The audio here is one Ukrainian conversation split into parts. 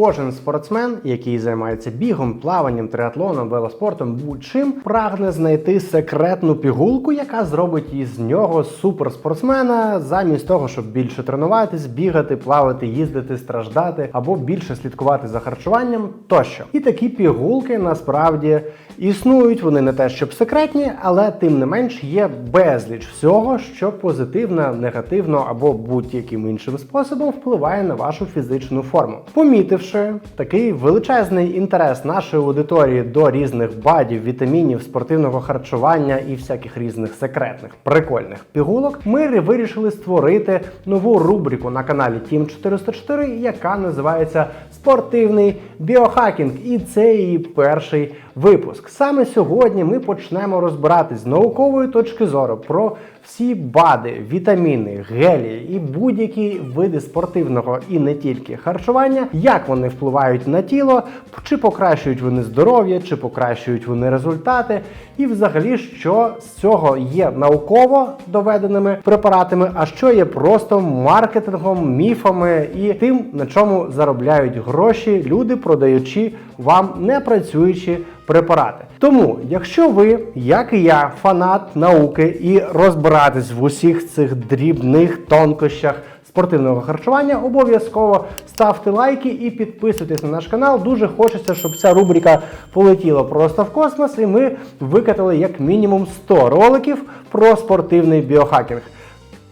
Кожен спортсмен, який займається бігом, плаванням, триатлоном, велоспортом, будь-чим, прагне знайти секретну пігулку, яка зробить із нього суперспортсмена, замість того, щоб більше тренуватись, бігати, плавати, їздити, страждати або більше слідкувати за харчуванням тощо. І такі пігулки насправді існують. Вони не те, щоб секретні, але тим не менш є безліч всього, що позитивно, негативно або будь-яким іншим способом впливає на вашу фізичну форму. Помітивши такий величезний інтерес нашої аудиторії до різних бадів, вітамінів, спортивного харчування і всяких різних секретних прикольних пігулок, ми вирішили створити нову рубрику на каналі Team 404, яка називається Спортивний біохакінг. І це її перший випуск. Саме сьогодні ми почнемо розбиратись з наукової точки зору про всі БАДи, вітаміни, гелії і будь-які види спортивного і не тільки харчування, як вони впливають на тіло, чи покращують вони здоров'я, чи покращують вони результати, і взагалі, що з цього є науково доведеними препаратами, а що є просто маркетингом, міфами і тим, на чому заробляють гроші люди, продаючи вам не працюючі препарати. Тому, якщо ви, як і я, фанат науки і розбиратись в усіх цих дрібних тонкощах спортивного харчування, обов'язково ставте лайки і підписуйтесь на наш канал. Дуже хочеться, щоб ця рубрика полетіла просто в космос, і ми викатали як мінімум 100 роликів про спортивний біохакінг.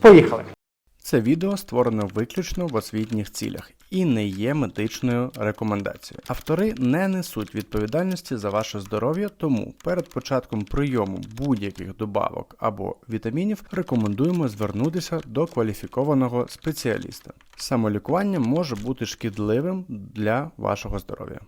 Поїхали! Це відео створено виключно в освітніх цілях і не є медичною рекомендацією. Автори не несуть відповідальності за ваше здоров'я, тому перед початком прийому будь-яких добавок або вітамінів рекомендуємо звернутися до кваліфікованого спеціаліста. Самолікування може бути шкідливим для вашого здоров'я.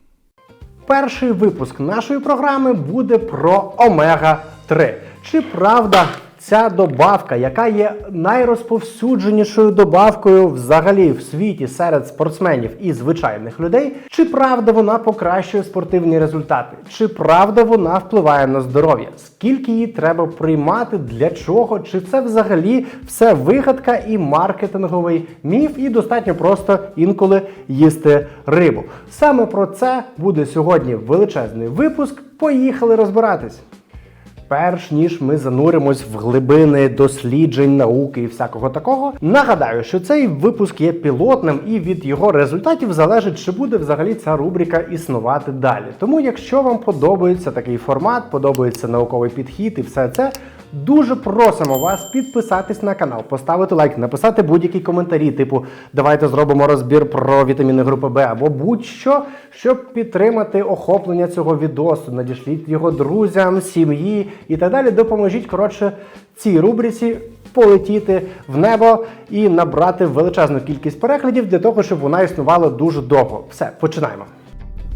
Перший випуск нашої програми буде про омега-3. Чи правда ця добавка, яка є найрозповсюдженішою добавкою взагалі в світі серед спортсменів і звичайних людей, чи правда вона покращує спортивні результати? Чи правда вона впливає на здоров'я? Скільки її треба приймати, для чого? Чи це взагалі все вигадка і маркетинговий міф, і достатньо просто інколи їсти рибу? Саме про це буде сьогодні величезний випуск. Поїхали розбиратись. Перш ніж ми зануримось в глибини досліджень, науки і всякого такого, нагадаю, що цей випуск є пілотним, і від його результатів залежить, чи буде взагалі ця рубрика існувати далі. Тому, якщо вам подобається такий формат, подобається науковий підхід і все це. Дуже просимо вас підписатись на канал, поставити лайк, написати будь-які коментарі, типу давайте зробимо розбір про вітаміни групи Б або будь-що, щоб підтримати охоплення цього відосу. Надішліть його друзям, сім'ї і так далі. Допоможіть коротше цій рубриці полетіти в небо і набрати величезну кількість переглядів для того, щоб вона існувала дуже довго. Все, починаємо.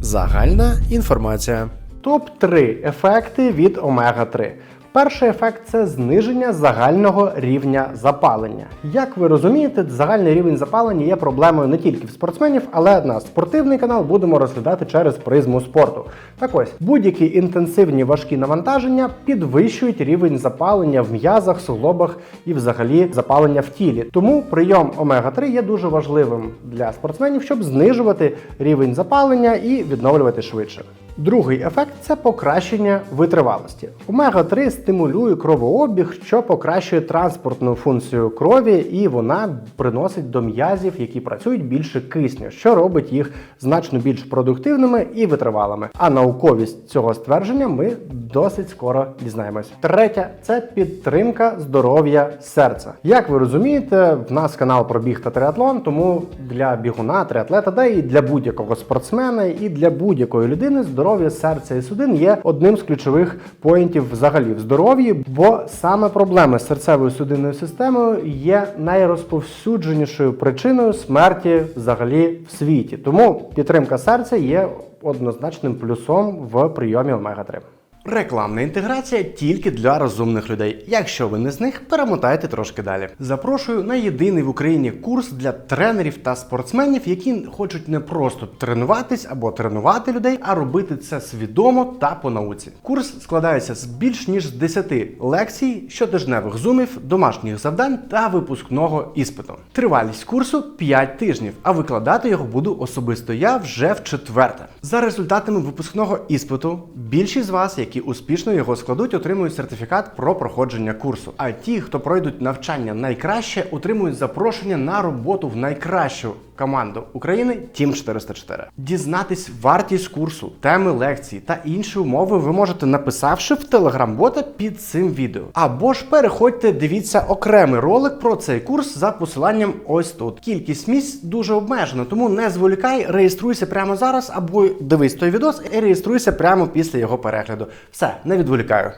Загальна інформація. Топ 3 ефекти від омега 3 Перший ефект це зниження загального рівня запалення. Як ви розумієте, загальний рівень запалення є проблемою не тільки в спортсменів, але на спортивний канал будемо розглядати через призму спорту. Так ось будь-які інтенсивні важкі навантаження підвищують рівень запалення в м'язах, суглобах і взагалі запалення в тілі. Тому прийом омега-3 є дуже важливим для спортсменів, щоб знижувати рівень запалення і відновлювати швидше. Другий ефект це покращення витривалості. Омега-3 стимулює кровообіг, що покращує транспортну функцію крові, і вона приносить до м'язів, які працюють більше кисню, що робить їх значно більш продуктивними і витривалими. А науковість цього ствердження ми досить скоро дізнаємось. Третє це підтримка здоров'я серця. Як ви розумієте, в нас канал про біг та триатлон, тому для бігуна, триатлета, да і для будь-якого спортсмена, і для будь-якої людини здоров'я серця і судин є одним з ключових поєнтів взагалі в здоров'ї, бо саме проблеми з серцевою судинною системою є найрозповсюдженішою причиною смерті взагалі в світі. Тому підтримка серця є однозначним плюсом в прийомі омега 3 Рекламна інтеграція тільки для розумних людей. Якщо ви не з них, перемотайте трошки далі. Запрошую на єдиний в Україні курс для тренерів та спортсменів, які хочуть не просто тренуватись або тренувати людей, а робити це свідомо та по науці. Курс складається з більш ніж 10 лекцій, щотижневих зумів, домашніх завдань та випускного іспиту. Тривалість курсу 5 тижнів, а викладати його буду особисто я вже в четверте. За результатами випускного іспиту, більшість з вас, які успішно його складуть, отримують сертифікат про проходження курсу. А ті, хто пройдуть навчання найкраще, отримують запрошення на роботу в найкращу команду України Team 404. Дізнатись вартість курсу, теми лекцій та інші умови ви можете написавши в телеграм-бота під цим відео. Або ж переходьте, дивіться окремий ролик про цей курс за посиланням ось тут. Кількість місць дуже обмежена, тому не зволікай, реєструйся прямо зараз, або дивись той відос і реєструйся прямо після його перегляду. Все, не відволікаю.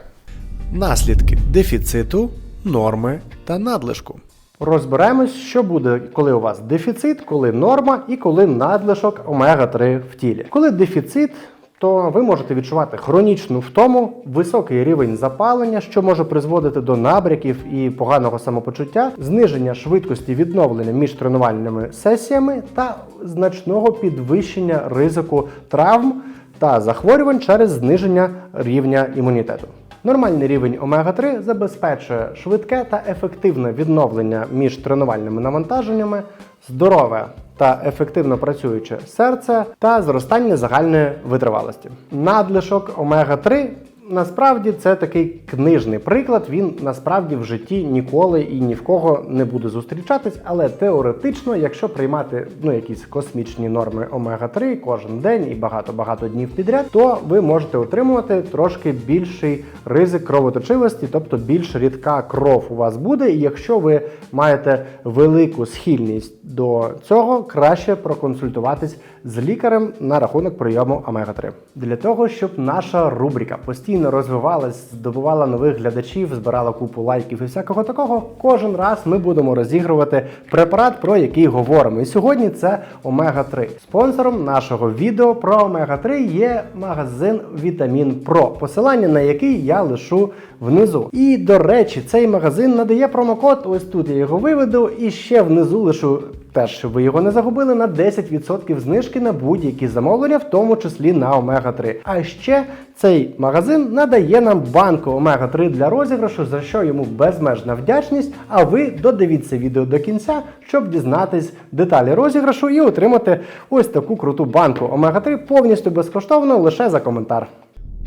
Наслідки дефіциту, норми та надлишку. Розберемось, що буде, коли у вас дефіцит, коли норма і коли надлишок омега-3 в тілі. Коли дефіцит, то ви можете відчувати хронічну втому, високий рівень запалення, що може призводити до набряків і поганого самопочуття, зниження швидкості відновлення між тренувальними сесіями та значного підвищення ризику травм та захворювань через зниження рівня імунітету. Нормальний рівень омега-3 забезпечує швидке та ефективне відновлення між тренувальними навантаженнями, здорове та ефективно працююче серце та зростання загальної витривалості. Надлишок омега-3 Насправді це такий книжний приклад. Він насправді в житті ніколи і ні в кого не буде зустрічатись, але теоретично, якщо приймати ну якісь космічні норми омега-3 кожен день і багато-багато днів підряд, то ви можете отримувати трошки більший ризик кровоточивості, тобто більш рідка кров у вас буде. І якщо ви маєте велику схильність до цього, краще проконсультуватись з лікарем на рахунок прийому омега-3. Для того, щоб наша рубрика постійно розвивалась, здобувала нових глядачів, збирала купу лайків і всякого такого, кожен раз ми будемо розігрувати препарат, про який говоримо. І сьогодні це омега-3. Спонсором нашого відео про омега-3 є магазин Вітамін Про, посилання на який я лишу внизу. І до речі, цей магазин надає промокод. Ось тут я його виведу, і ще внизу лишу теж, щоб ви його не загубили, на 10% знижки на будь-які замовлення, в тому числі на омега-3. А ще цей магазин надає нам банку омега-3 для розіграшу, за що йому безмежна вдячність. А ви додивіться відео до кінця, щоб дізнатись деталі розіграшу і отримати ось таку круту банку омега-3 повністю безкоштовно лише за коментар.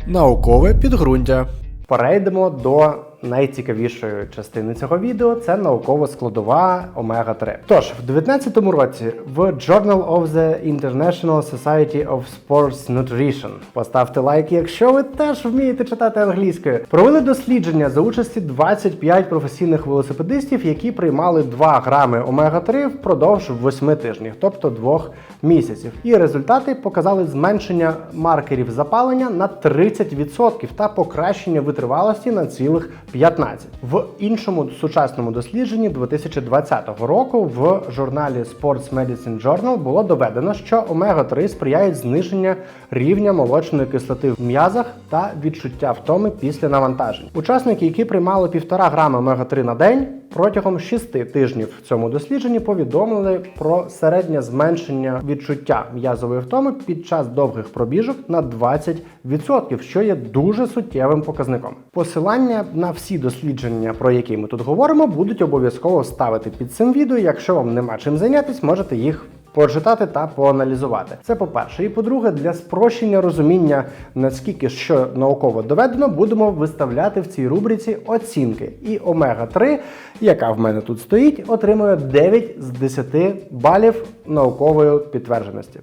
Наукове підґрунтя. Перейдемо до найцікавішої частини цього відео це наукова складова омега-3. Тож, в 2019 році в Journal of the International Society of Sports Nutrition поставте лайк, якщо ви теж вмієте читати англійською. Провели дослідження за участі 25 професійних велосипедистів, які приймали 2 грами омега-3 впродовж 8 тижнів, тобто 2 місяців. І результати показали зменшення маркерів запалення на 30% та покращення витривалості на цілих 15. В іншому сучасному дослідженні 2020 року в журналі Sports Medicine Journal було доведено, що омега-3 сприяють зниженню рівня молочної кислоти в м'язах та відчуття втоми після навантажень. Учасники, які приймали 1,5 грама омега-3 на день, протягом 6 тижнів в цьому дослідженні повідомили про середнє зменшення відчуття м'язової втоми під час довгих пробіжок на 20%, що є дуже суттєвим показником. Посилання на всі дослідження, про які ми тут говоримо, будуть обов'язково ставити під цим відео. Якщо вам нема чим зайнятися, можете їх Почитати та поаналізувати. Це по-перше. І по-друге, для спрощення розуміння, наскільки що науково доведено, будемо виставляти в цій рубриці оцінки. І омега-3, яка в мене тут стоїть, отримує 9 з 10 балів наукової підтвердженості.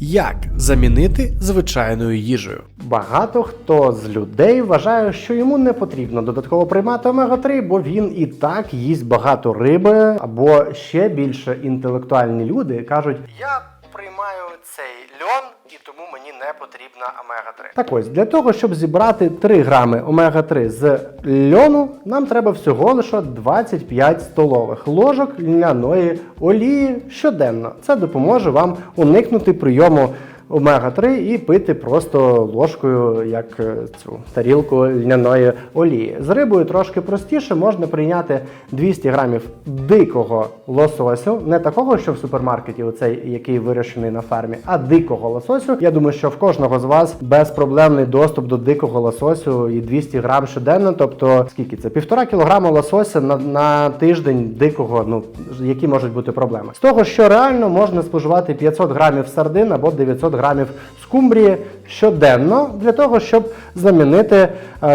Як замінити звичайною їжею? Багато хто з людей вважає, що йому не потрібно додатково приймати омега-3, бо він і так їсть багато риби, або ще більше інтелектуальні люди кажуть: Я цей льон, і тому мені не потрібна омега-3. Так ось для того, щоб зібрати 3 грами омега-3 з льону, нам треба всього лише 25 столових ложок льняної олії щоденно. Це допоможе вам уникнути прийому омега-3 і пити просто ложкою, як е, цю тарілку льняної олії. З рибою трошки простіше, можна прийняти 200 грамів дикого лососю, не такого, що в супермаркеті, оцей, який вирощений на фермі, а дикого лососю. Я думаю, що в кожного з вас безпроблемний доступ до дикого лососю і 200 грам щоденно. Тобто, скільки це? Півтора кілограма лосося на, на тиждень дикого, ну які можуть бути проблеми. З того, що реально можна споживати 500 грамів сардин або 900 грамів скумбрії щоденно для того, щоб замінити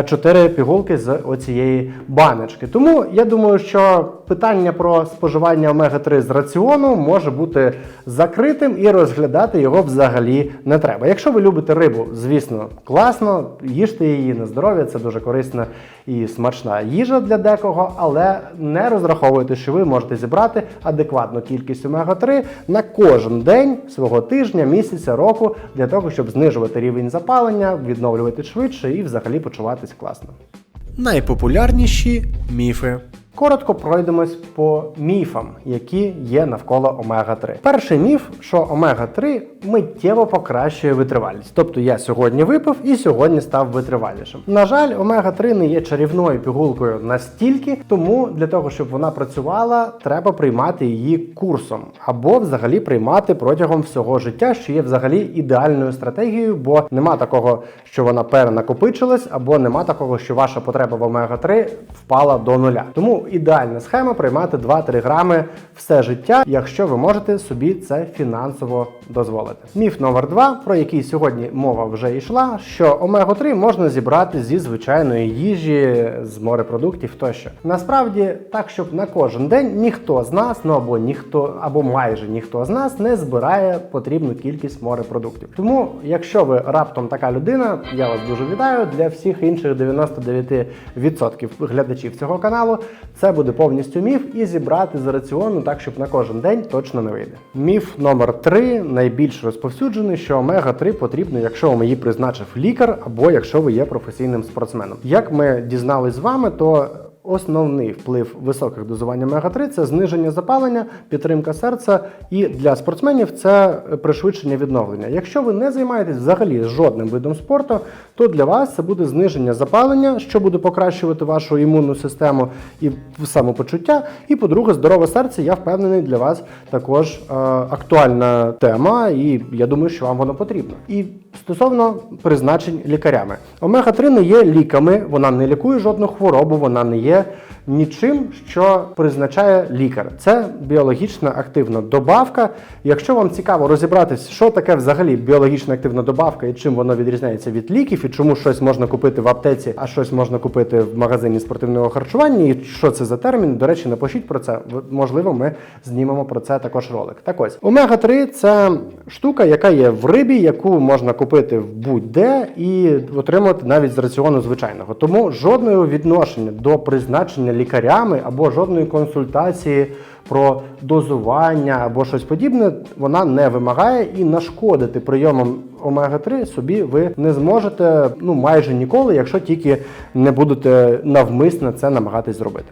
4 пігулки з оцієї баночки. Тому я думаю, що питання про споживання омега-3 з раціону може бути закритим і розглядати його взагалі не треба. Якщо ви любите рибу, звісно, класно, їжте її на здоров'я, це дуже корисна і смачна їжа для декого, але не розраховуйте, що ви можете зібрати адекватну кількість омега-3 на кожен день свого тижня, місяця, року для того, щоб знижувати рівень запалення, відновлювати швидше і взагалі почуватись класно. Найпопулярніші міфи. Коротко пройдемось по міфам, які є навколо омега-3. Перший міф, що омега-3 миттєво покращує витривалість. Тобто я сьогодні випив і сьогодні став витривалішим. На жаль, омега-3 не є чарівною пігулкою настільки, тому для того, щоб вона працювала, треба приймати її курсом або взагалі приймати протягом всього життя, що є взагалі ідеальною стратегією, бо нема такого, що вона перенакопичилась, або нема такого, що ваша потреба в омега-3 впала до нуля. Тому ідеальна схема приймати 2-3 грами все життя, якщо ви можете собі це фінансово дозволити. Міф номер 2 про який сьогодні мова вже йшла, що омега-3 можна зібрати зі звичайної їжі, з морепродуктів тощо. Насправді, так, щоб на кожен день ніхто з нас, ну або ніхто, або майже ніхто з нас не збирає потрібну кількість морепродуктів. Тому, якщо ви раптом така людина, я вас дуже вітаю. Для всіх інших 99% глядачів цього каналу це буде повністю міф і зібрати з раціону так, щоб на кожен день точно не вийде. Міф номер 3 найбільш розповсюджений, що омега-3 потрібно, якщо вам її призначив лікар, або якщо ви є професійним спортсменом. Як ми дізнались з вами, то Основний вплив високих дозувань омега-3 це зниження запалення, підтримка серця, і для спортсменів це пришвидшення відновлення. Якщо ви не займаєтесь взагалі жодним видом спорту, то для вас це буде зниження запалення, що буде покращувати вашу імунну систему і самопочуття. І, по-друге, здорове серце, я впевнений, для вас також е, актуальна тема, і я думаю, що вам воно потрібно. І стосовно призначень лікарями, омега-3 не є ліками, вона не лікує жодну хворобу, вона не є ideia нічим, що призначає лікар. Це біологічна активна добавка. Якщо вам цікаво розібратись, що таке взагалі біологічна активна добавка і чим воно відрізняється від ліків, і чому щось можна купити в аптеці, а щось можна купити в магазині спортивного харчування, і що це за термін, до речі, напишіть про це. Можливо, ми знімемо про це також ролик. Так ось, омега-3 це штука, яка є в рибі, яку можна купити в будь-де і отримати навіть з раціону звичайного. Тому жодного відношення до призначення лікарями або жодної консультації про дозування або щось подібне вона не вимагає і нашкодити прийомом омега-3 собі ви не зможете ну майже ніколи, якщо тільки не будете навмисно це намагатись зробити.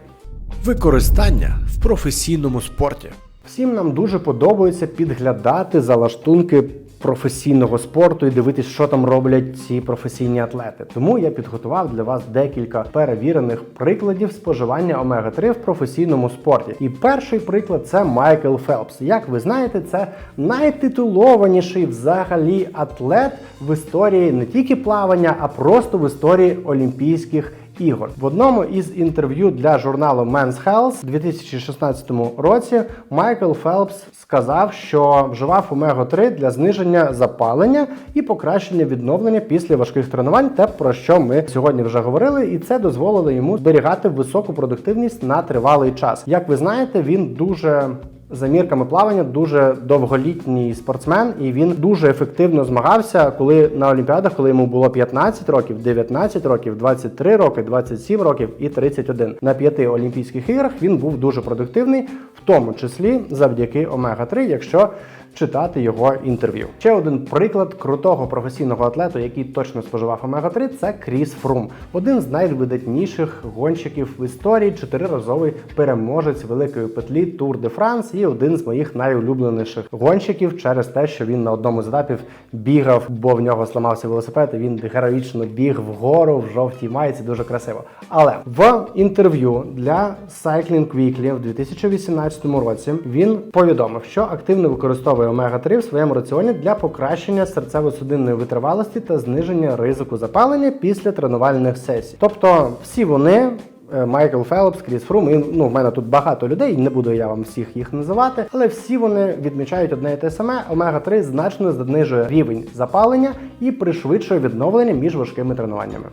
Використання в професійному спорті. Всім нам дуже подобається підглядати залаштунки професійного спорту і дивитись, що там роблять ці професійні атлети. Тому я підготував для вас декілька перевірених прикладів споживання омега-3 в професійному спорті. І перший приклад це Майкл Фелпс. Як ви знаєте, це найтитулованіший взагалі атлет в історії не тільки плавання, а просто в історії Олімпійських ігор. В одному із інтерв'ю для журналу Men's Health у 2016 році Майкл Фелпс сказав, що вживав омега-3 для зниження запалення і покращення відновлення після важких тренувань, те про що ми сьогодні вже говорили, і це дозволило йому зберігати високу продуктивність на тривалий час. Як ви знаєте, він дуже за мірками плавання дуже довголітній спортсмен, і він дуже ефективно змагався, коли на Олімпіадах, коли йому було 15 років, 19 років, 23 роки, 27 років і 31. На п'яти Олімпійських іграх він був дуже продуктивний, в тому числі завдяки омега-3, якщо читати його інтерв'ю. Ще один приклад крутого професійного атлету, який точно споживав омега-3, це Кріс Фрум, один з найвидатніших гонщиків в історії, чотириразовий переможець великої петлі Тур де Франс і один з моїх найулюбленіших гонщиків через те, що він на одному з етапів бігав, бо в нього зламався велосипед. і Він героїчно біг вгору в жовтій майці, дуже красиво. Але в інтерв'ю для Cycling Weekly в 2018 році він повідомив, що активно використовує омега-3 в своєму раціоні для покращення серцево-судинної витривалості та зниження ризику запалення після тренувальних сесій. Тобто, всі вони. е, Майкл Фелпс, Кріс Фрум, і ну в мене тут багато людей, не буду я вам всіх їх називати, але всі вони відмічають одне і те саме. Омега 3 значно знижує рівень запалення і пришвидшує відновлення між важкими тренуваннями.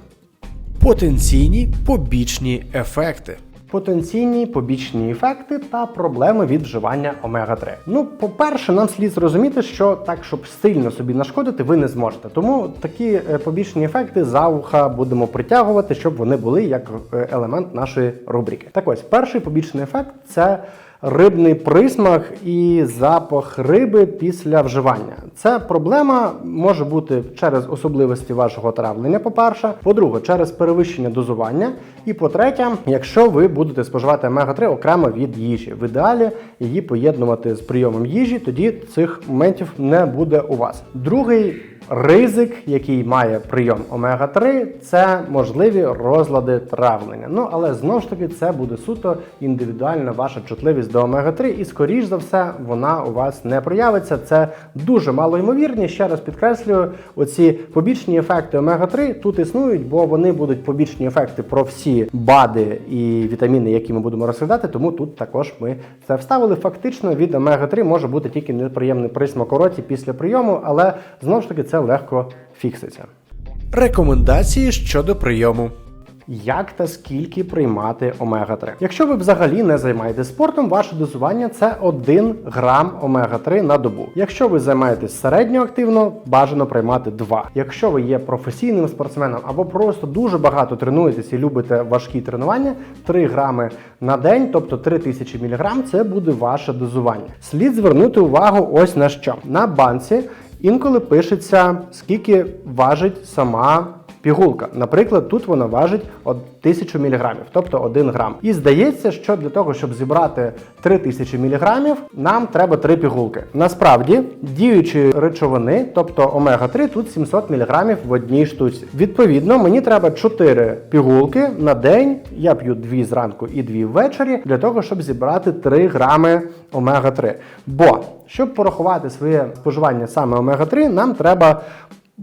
Потенційні побічні ефекти. Потенційні побічні ефекти та проблеми від вживання омега-3. Ну, по-перше, нам слід зрозуміти, що так, щоб сильно собі нашкодити, ви не зможете. Тому такі е, побічні ефекти за уха будемо притягувати, щоб вони були як е, елемент нашої рубрики. Так ось, перший побічний ефект це рибний присмак і запах риби після вживання. Це проблема може бути через особливості вашого травлення. По-перше, по-друге, через перевищення дозування. І по-третє, якщо ви будете споживати омега-3 окремо від їжі, в ідеалі її поєднувати з прийомом їжі, тоді цих моментів не буде у вас. Другий Ризик, який має прийом омега-3, це можливі розлади травлення. Ну але знову ж таки це буде суто індивідуальна ваша чутливість до омега-3, і скоріш за все вона у вас не проявиться. Це дуже мало ймовірні. Ще раз підкреслюю, оці побічні ефекти омега-3 тут існують, бо вони будуть побічні ефекти про всі БАДи і вітаміни, які ми будемо розглядати. Тому тут також ми це вставили. Фактично від омега-3 може бути тільки неприємний присмак у роті після прийому, але знову ж таки це легко фікситься. Рекомендації щодо прийому. Як та скільки приймати омега-3? Якщо ви взагалі не займаєтесь спортом, ваше дозування це 1 грам омега-3 на добу. Якщо ви займаєтесь середньо активно, бажано приймати 2. Якщо ви є професійним спортсменом або просто дуже багато тренуєтесь і любите важкі тренування, 3 грами на день, тобто 3000 мг, це буде ваше дозування. Слід звернути увагу ось на що. На банці інколи пишеться, скільки важить сама пігулка. Наприклад, тут вона важить 1000 мг, тобто 1 грам. І здається, що для того, щоб зібрати 3000 мг, нам треба 3 пігулки. Насправді, діючої речовини, тобто омега-3, тут 700 мг в одній штуці. Відповідно, мені треба 4 пігулки на день. Я п'ю 2 зранку і 2 ввечері для того, щоб зібрати 3 грами омега-3. Бо щоб порахувати своє споживання саме омега-3, нам треба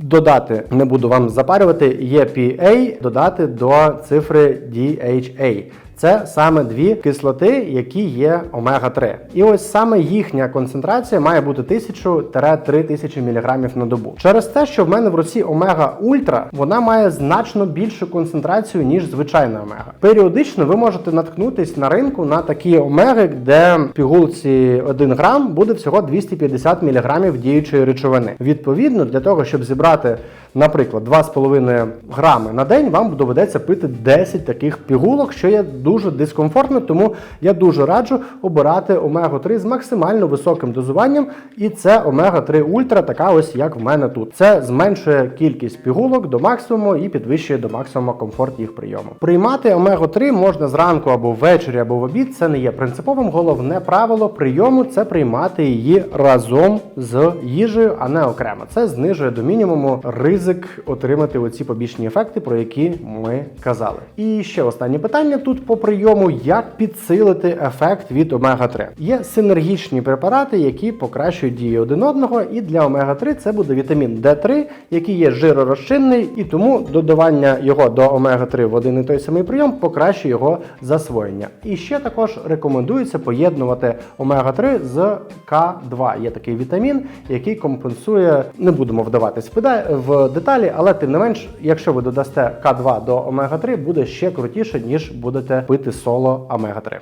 Додати, не буду вам запарювати, є PA додати до цифри DHA. Це саме дві кислоти, які є омега-3. І ось саме їхня концентрація має бути 1000-3000 мг на добу. Через те, що в мене в руці омега ультра, вона має значно більшу концентрацію, ніж звичайна омега. Періодично ви можете наткнутись на ринку на такі омеги, де в пігулці 1 грам буде всього 250 мг діючої речовини. Відповідно, для того, щоб зібрати, наприклад, 2,5 грами на день, вам доведеться пити 10 таких пігулок, що є дуже дискомфортно, тому я дуже раджу обирати омегу-3 з максимально високим дозуванням, і це омега-3 ультра, така ось як в мене тут. Це зменшує кількість пігулок до максимуму і підвищує до максимуму комфорт їх прийому. Приймати омегу-3 можна зранку або ввечері, або в обід. Це не є принциповим. Головне правило прийому це приймати її разом з їжею, а не окремо. Це знижує до мінімуму ризик отримати оці побічні ефекти, про які ми казали. І ще останнє питання тут по прийому: як підсилити ефект від омега-3. Є синергічні препарати, які покращують дію один одного, і для омега-3 це буде вітамін D3, який є жиророзчинний, і тому додавання його до омега-3 в один і той самий прийом покращує його засвоєння. І ще також рекомендується поєднувати омега-3 з К2. Є такий вітамін, який компенсує, не будемо вдаватись в деталі, але тим не менш, якщо ви додасте К2 до омега-3, буде ще крутіше, ніж будете пити соло омега-3.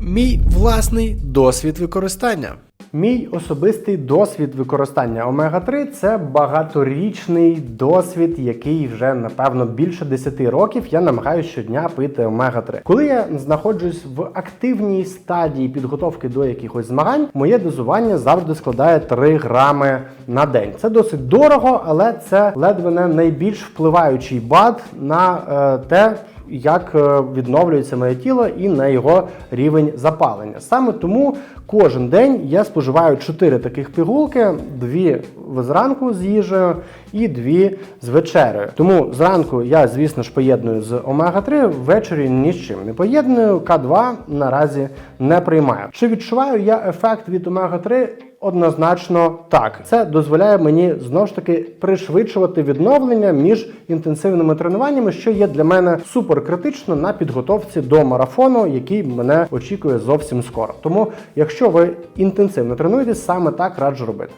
Мій власний досвід використання. Мій особистий досвід використання омега-3 це багаторічний досвід, який вже напевно більше 10 років я намагаюся щодня пити омега-3. Коли я знаходжусь в активній стадії підготовки до якихось змагань, моє дозування завжди складає 3 грами на день. Це досить дорого, але це ледве не найбільш впливаючий бад на е, те як е, відновлюється моє тіло і на його рівень запалення. Саме тому кожен день я споживаю 4 таких пігулки, дві зранку з їжею і дві з вечерею. Тому зранку я, звісно ж, поєдную з омега-3, ввечері ні з чим не поєдную. К2 наразі не приймаю. Чи відчуваю я ефект від омега-3? Однозначно так. Це дозволяє мені знову ж таки пришвидшувати відновлення між інтенсивними тренуваннями, що є для мене супер критично на підготовці до марафону, який мене очікує зовсім скоро. Тому, якщо ви інтенсивно тренуєтесь, саме так раджу робити.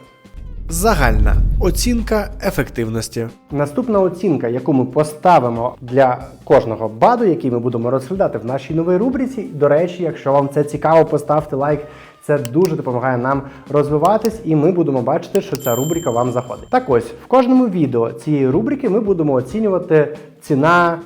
Загальна оцінка ефективності. Наступна оцінка, яку ми поставимо для кожного баду, який ми будемо розглядати в нашій новій рубриці. До речі, якщо вам це цікаво, поставте лайк. Це дуже допомагає нам розвиватись, і ми будемо бачити, що ця рубрика вам заходить. Так ось в кожному відео цієї рубрики ми будемо оцінювати ціна.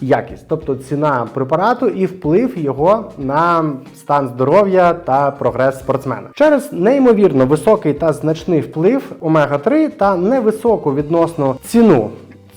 Якість, тобто ціна препарату і вплив його на стан здоров'я та прогрес спортсмена. Через неймовірно високий та значний вплив омега-3 та невисоку відносно ціну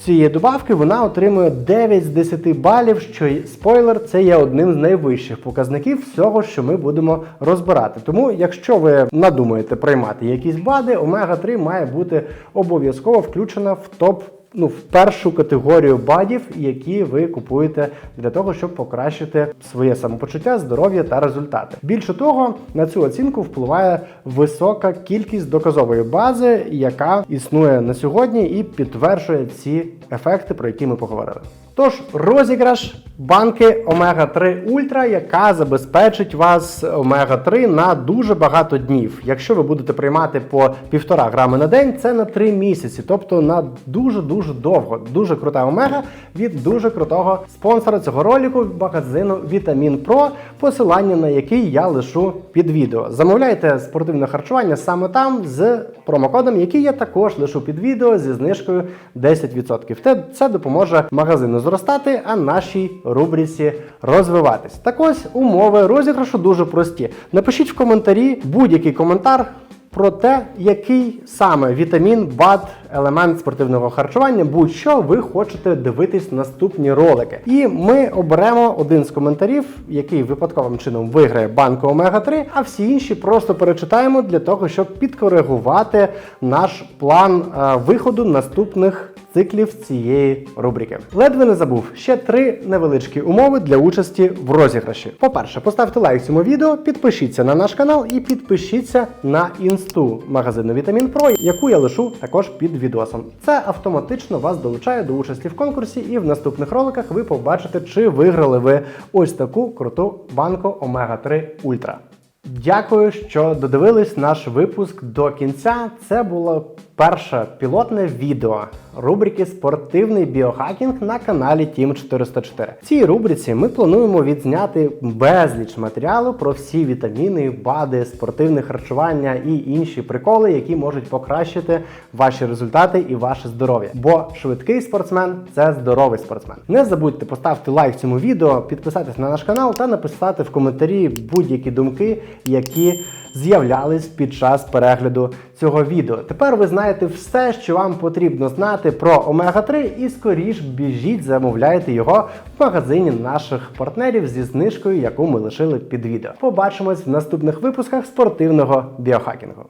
цієї добавки вона отримує 9 з 10 балів, що спойлер, це є одним з найвищих показників всього, що ми будемо розбирати. Тому, якщо ви надумаєте приймати якісь бади, омега-3 має бути обов'язково включена в топ. Ну, в першу категорію бадів, які ви купуєте для того, щоб покращити своє самопочуття, здоров'я та результати. Більше того, на цю оцінку впливає висока кількість доказової бази, яка існує на сьогодні і підтверджує ці ефекти, про які ми поговорили. Тож розіграш банки Омега 3 Ультра, яка забезпечить вас Омега 3 на дуже багато днів. Якщо ви будете приймати по півтора грами на день, це на 3 місяці, тобто на дуже дуже довго. Дуже крута омега від дуже крутого спонсора цього ролику магазину Вітамін Про, посилання на який я лишу під відео. Замовляйте спортивне харчування саме там з промокодом, який я також лишу під відео зі знижкою 10%. Те- Це допоможе магазину зростати, а нашій рубриці розвиватись. Так ось умови розіграшу дуже прості. Напишіть в коментарі будь-який коментар. Про те, який саме вітамін, БАД, елемент спортивного харчування, будь-що ви хочете дивитись наступні ролики. І ми оберемо один з коментарів, який випадковим чином виграє банку Омега 3, а всі інші просто перечитаємо для того, щоб підкоригувати наш план е, виходу наступних циклів цієї рубрики. Ледве не забув ще три невеличкі умови для участі в розіграші. По-перше, поставте лайк цьому відео, підпишіться на наш канал і підпишіться на інсту магазину Вітамін Про, яку я лишу також під відосом. Це автоматично вас долучає до участі в конкурсі, і в наступних роликах ви побачите, чи виграли ви ось таку круту банку Омега 3 Ультра. Дякую, що додивились наш випуск до кінця. Це було перше пілотне відео рубрики Спортивний біохакінг на каналі Team 404. В цій рубриці ми плануємо відзняти безліч матеріалу про всі вітаміни, БАДи, спортивне харчування і інші приколи, які можуть покращити ваші результати і ваше здоров'я. Бо швидкий спортсмен це здоровий спортсмен. Не забудьте поставити лайк цьому відео, підписатись на наш канал та написати в коментарі будь-які думки, які з'являлись під час перегляду цього відео. Тепер ви знаєте все, що вам потрібно знати про омега 3 і скоріш біжіть, замовляйте його в магазині наших партнерів зі знижкою, яку ми лишили під відео. Побачимось в наступних випусках спортивного біохакінгу.